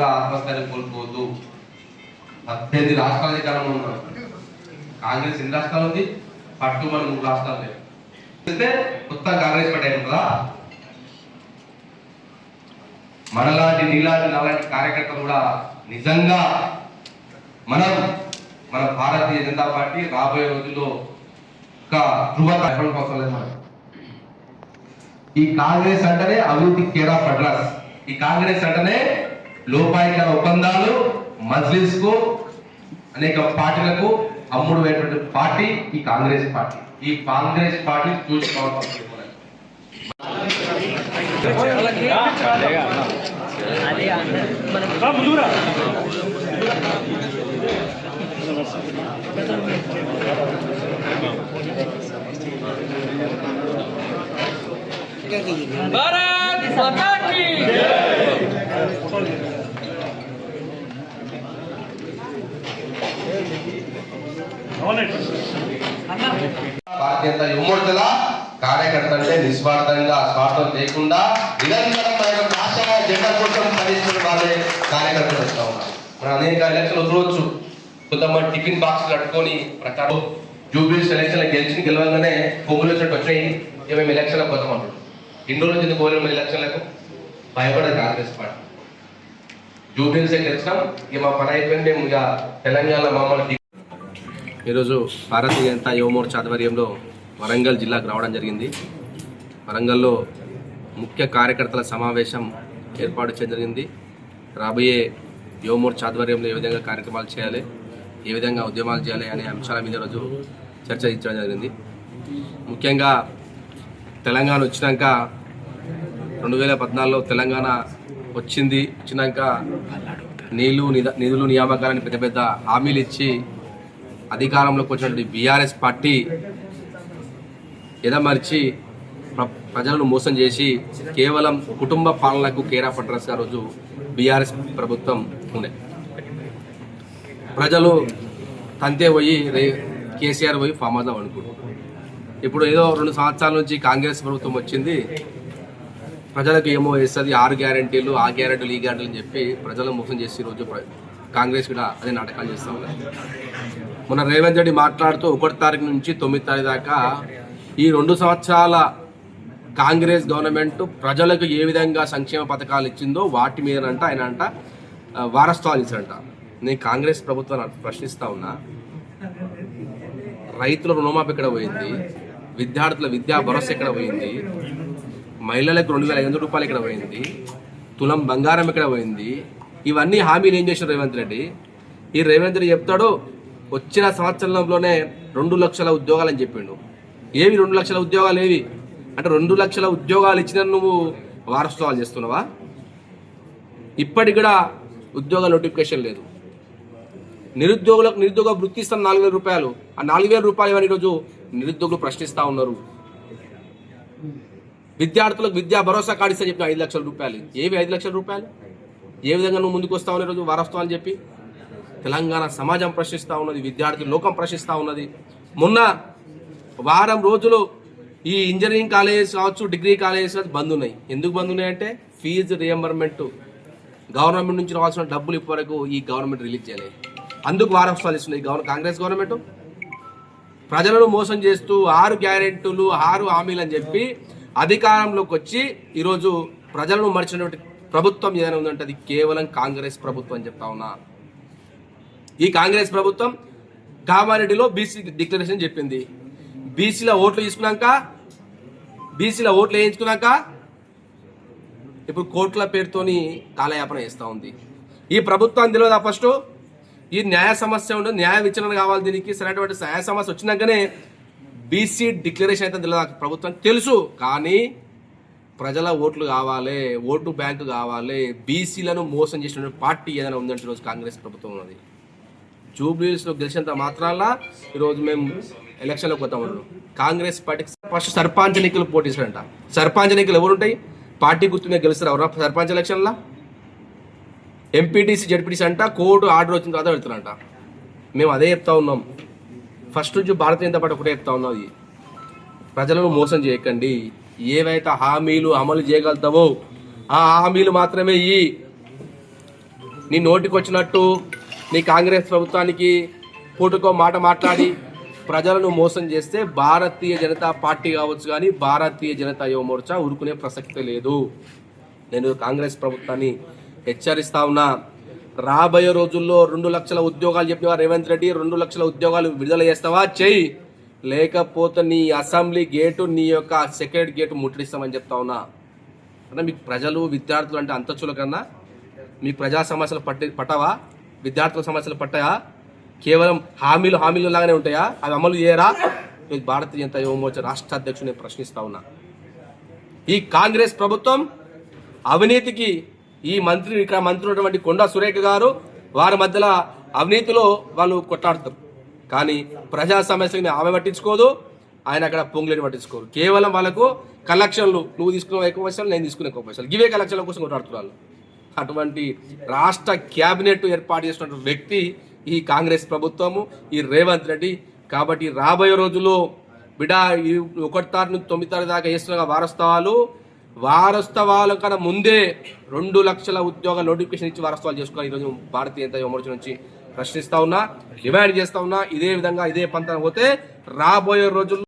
కూడా ఆత్మస్థైర్యం కోల్పోవద్దు. పద్దెనిమిది రాష్ట్రాల అధికారంలో ఉన్నాం కాంగ్రెస్ ఎన్ని రాష్ట్రాలు ఉంది? పట్టు మన మూడు రాష్ట్రాలు లేవు అయితే కొత్త కాంగ్రెస్ పార్టీ అయింది కదా. మనలాంటి నీలాంటి నాలాంటి కార్యకర్తలు కూడా నిజంగా మనం మన భారతీయ జనతా పార్టీ రాబోయే రోజుల్లో ఒక ధృవ ఎటువంటి అవసరం లేదు మనకు. ఈ కాంగ్రెస్ అంటేనే అభివృద్ధి కేరా పడ్రాస్. ఈ కాంగ్రెస్ అంటేనే లోపాయికర ఒప్పందాలు మజ్లిస్కు అనేక పార్టీలకు అమ్ముడు పార్టీ ఈ కాంగ్రెస్ పార్టీ. ఈ కాంగ్రెస్ పార్టీ చూసుకోవాలి భారత్ బాధ్యత కార్యకర్త అంటే నిస్వార్థంగా స్వార్థం లేకుండా నిరంతరం మన కోసం వాళ్ళే కార్యకర్తలు వస్తూ ఉన్నారు. అనేక ఎలక్షన్లు వదలవచ్చు కొంతమంది టిఫిన్ బాక్స్ కట్టుకొని ప్రకారం జూబ్లీ ఎలక్షన్ గెలిచి గెలవగానే పొంగులు వచ్చినట్టు వచ్చినాయి మేము ఎలక్షన్లకు పోతాం అంటారు ఎన్ని రోజులు ఎందుకు పోలేము ఎలక్షన్లకు? భయపడదు కాంగ్రెస్ పార్టీ. జూబ్లీస్ గెలిచినాం. ఇక మా పని అయిపోయింది. మేము ఇక తెలంగాణ మమ్మల్ని ఈరోజు భారతీయ జనతా యువమోర్చా ఆధ్వర్యంలో వరంగల్ జిల్లాకు రావడం జరిగింది. వరంగల్లో ముఖ్య కార్యకర్తల సమావేశం ఏర్పాటు చేయడం జరిగింది. రాబోయే యువమోర్చా ఆధ్వర్యంలో ఏ విధంగా కార్యక్రమాలు చేయాలి ఏ విధంగా ఉద్యమాలు చేయాలి అనే అంశాల మీద ఈరోజు చర్చ ఇచ్చడం జరిగింది. ముఖ్యంగా తెలంగాణ వచ్చినాక రెండు వేల పద్నాలుగులో తెలంగాణ వచ్చింది. వచ్చినాక నీళ్ళు నిధులు నియామకాలని పెద్ద పెద్ద హామీలు ఇచ్చి అధికారంలోకి వచ్చినటువంటి బీఆర్ఎస్ పార్టీ ఎదమర్చి ప్ర- ప్రజలను మోసం చేసి కేవలం కుటుంబ పాలనకు కేరా పడ్రస్ ఆ రోజు బీఆర్ఎస్ ప్రభుత్వం ఉండే. ప్రజలు తంతే పోయి రే- కేసీఆర్ పోయి ఫామ్ అవుదాం అనుకుంటారు ఇప్పుడు ఏదో రెండు సంవత్సరాల నుంచి కాంగ్రెస్ ప్రభుత్వం వచ్చింది ప్రజలకు ఏమో వేస్తుంది ఆరు గ్యారంటీలు ఆ గ్యారంటీలు ఈ గ్యారంటీలు అని చెప్పి ప్రజలను మోసం చేసి రోజు ప్ర- కాంగ్రెస్ కూడా అదే నాటకాలు చేస్తూ ఉన్నారు. మొన్న రేవంత్ రెడ్డి మాట్లాడుతూ ఒకటి తారీఖు నుంచి తొమ్మిది తారీఖు దాకా ఈ రెండు సంవత్సరాల కాంగ్రెస్ గవర్నమెంట్ ప్రజలకు ఏ విధంగా సంక్షేమ పథకాలు ఇచ్చిందో వాటి మీదనంట ఆయన అంట వారసత్వాలు ఇచ్చారంట. నేను కాంగ్రెస్ ప్రభుత్వాన్ని ప్రశ్నిస్తా ఉన్నా. రైతుల రుణమాఫీ ఎక్కడ పోయింది? విద్యార్థుల విద్యా భరోసా ఎక్కడ పోయింది? మహిళలకు రెండు వేల ఐదు వందల రూపాయలు ఎక్కడ పోయింది? తులం బంగారం ఎక్కడ పోయింది? ఇవన్నీ హామీలు ఏం చేశారు రేవంత్ రెడ్డి? ఈ రేవంత్ రెడ్డి చెప్తాడు వచ్చిన సంవత్సరంలోనే రెండు లక్షల ఉద్యోగాలు అని చెప్పిండు. ఏవి రెండు లక్షల ఉద్యోగాలు ఏవి? అంటే రెండు లక్షల ఉద్యోగాలు ఇచ్చిన నువ్వు వారసత్వాలు చేస్తున్నావా? ఇప్పటికి కూడా ఉద్యోగ నోటిఫికేషన్ లేదు. నిరుద్యోగులకు నిరుద్యోగ వృత్తి ఇస్తాను నాలుగు వేల రూపాయలు. ఆ నాలుగు వేల రూపాయలు ఇవన్నీ ఈరోజు నిరుద్యోగులు ప్రశ్నిస్తూ ఉన్నారు? విద్యార్థులకు విద్యా భరోసా కార్డు ఇస్తా చెప్పిన ఐదు లక్షల రూపాయలు. ఏవి ఐదు లక్షల రూపాయలు? ఏ విధంగా నువ్వు ముందుకు వస్తావు ఈరోజు వారస్తావు అని చెప్పి? తెలంగాణ సమాజం ప్రశ్నిస్తూ ఉన్నది విద్యార్థి లోకం ప్రశ్నిస్తూ ఉన్నది. మొన్న వారం రోజులు ఈ ఇంజనీరింగ్ కాలేజెస్ కావచ్చు డిగ్రీ కాలేజెస్ కావచ్చు బంద్ ఉన్నాయి. ఎందుకు బంద్ ఉన్నాయంటే ఫీజు రియంబర్మెంట్ గవర్నమెంట్ నుంచి రావాల్సిన డబ్బులు ఇప్పటివరకు ఈ గవర్నమెంట్ రిలీజ్ చేయలేదు అందుకు వారసత్వాలు ఇస్తున్నాయి. గవర్న కాంగ్రెస్ గవర్నమెంట్ ప్రజలను మోసం చేస్తూ ఆరు గ్యారెంటీలు ఆరు హామీలు అని చెప్పి అధికారంలోకి వచ్చి ఈరోజు ప్రజలను మరిచినటువంటి ప్రభుత్వం ఏదైనా ఉందంటే అది కేవలం కాంగ్రెస్ ప్రభుత్వం అని చెప్తా ఉన్నా. ఈ కాంగ్రెస్ ప్రభుత్వం కామారెడ్డిలో బీసీ డిక్లరేషన్ చెప్పింది. బీసీల ఓట్లు తీసుకున్నాక బీసీల ఓట్లు వేయించుకున్నాక ఇప్పుడు కోట్ల పేరుతోని కాలయాపన చేస్తూ ఉంది. ఈ ప్రభుత్వం తెలియదా ఫస్ట్? ఈ న్యాయ సమస్య ఉండదు న్యాయ విచారణ కావాలి దీనికి. సరైనటువంటి న్యాయ సమస్య వచ్చినాకనే బీసీ డిక్లరేషన్ అయితే తెలియదు ప్రభుత్వం? తెలుసు కానీ ప్రజల ఓట్లు కావాలి ఓటు బ్యాంకు కావాలి బీసీలను మోసం చేసిన పార్టీ ఏదైనా ఉందంటే ఈరోజు కాంగ్రెస్ ప్రభుత్వం ఉన్నది. జూబ్లీస్లో గెలిచినంత మాత్రాన ఈరోజు మేము ఎలక్షన్లోకి పోతాం ఉన్నాం కాంగ్రెస్ పార్టీకి ఫస్ట్ సర్పంచ్ ఎన్నికలు పోటీస్తారంట. సర్పంచ్ ఎన్నికలు ఎవరు ఉంటాయి పార్టీ గుర్తు మీద గెలుస్తారు ఎవరు? సర్పంచ్ ఎలక్షన్లో? ఎంపీటీసీ జడ్పీటీసీ అంట కోర్టు ఆర్డర్ వచ్చిన తర్వాత వెళ్తారంట మేము అదే చెప్తా ఉన్నాం. ఫస్ట్ నుంచి భారతీయ జనతా పార్టీ ఒకటే చెప్తా ఉన్నది. ప్రజలను మోసం చేయకండి. ఏవైతే హామీలు అమలు చేయగలుగుతావో ఆ హామీలు మాత్రమే ఈ నీ నోటికి వచ్చినట్టు నీ కాంగ్రెస్ ప్రభుత్వానికి పూటకో మాట మాట్లాడి ప్రజలను మోసం చేస్తే భారతీయ జనతా పార్టీ కావచ్చు కానీ భారతీయ జనతా యువ మోర్చా ఊరుకునే ప్రసక్తి లేదు. నేను కాంగ్రెస్ ప్రభుత్వాన్ని హెచ్చరిస్తా ఉన్నా. రాబోయే రోజుల్లో రెండు లక్షల ఉద్యోగాలు చెప్పిన రేవంత్ రెడ్డి? రెండు లక్షల ఉద్యోగాలు విడుదల చేస్తావా? చెయ్యి. లేకపోతే నీ అసెంబ్లీ గేటు నీ యొక్క సెక్రటరీ గేటు ముట్టడిస్తామని చెప్తా ఉన్నా. అంటే మీకు ప్రజలు విద్యార్థులు అంటే అంత చులకన్నా మీ ప్రజా సమస్యలు పట్టి పట్టవా? విద్యార్థుల సమస్యలు పట్టాయా కేవలం హామీలు హామీలు లాగానే ఉంటాయా? అవి అమలు చేయరా? భారతీయ జనతా యువమోర్చా రాష్ట్ర అధ్యక్షుని ప్రశ్నిస్తా ఉన్నా. ఈ కాంగ్రెస్ ప్రభుత్వం అవినీతికి ఈ మంత్రి ఇక్కడ మంత్రి ఉన్నటువంటి కొండా సురేఖ గారు వారి మధ్యలో అవినీతిలో వాళ్ళు కొట్లాడతారు. కానీ ప్రజా సమస్యని ఆమె పట్టించుకోదు ఆయన అక్కడ పొంగులేని పట్టించుకోరు. కేవలం వాళ్ళకు కలెక్షన్లు నువ్వు తీసుకున్న ఎక్కువ పైసలు నేను తీసుకునే ఎక్కువ పైసలు. ఇవే కలెక్షన్ల కోసం కొట్లాడుతున్నారు అటువంటి రాష్ట్ర క్యాబినెట్ ఏర్పాటు చేసినటువంటి వ్యక్తి ఈ కాంగ్రెస్ ప్రభుత్వము ఈ రేవంత్ రెడ్డి. కాబట్టి రాబోయే రోజుల్లో బిడా ఈ ఒకటి తారీఖు నుంచి తొమ్మిది తారీఖు దాకా వేస్తున్న వారస్తవాలు వారస్తవాల కన్నా ముందే రెండు లక్షల ఉద్యోగ నోటిఫికేషన్ ఇచ్చి వారస్తవాలు చేసుకోవాలి ఈరోజు భారతీయ జనతా యువ నుంచి ప్రశ్నిస్తా ఉన్నా డిమాండ్ చేస్తా ఉన్నా ఇదే విధంగా ఇదే పంతన పోతే రాబోయే రోజుల్లో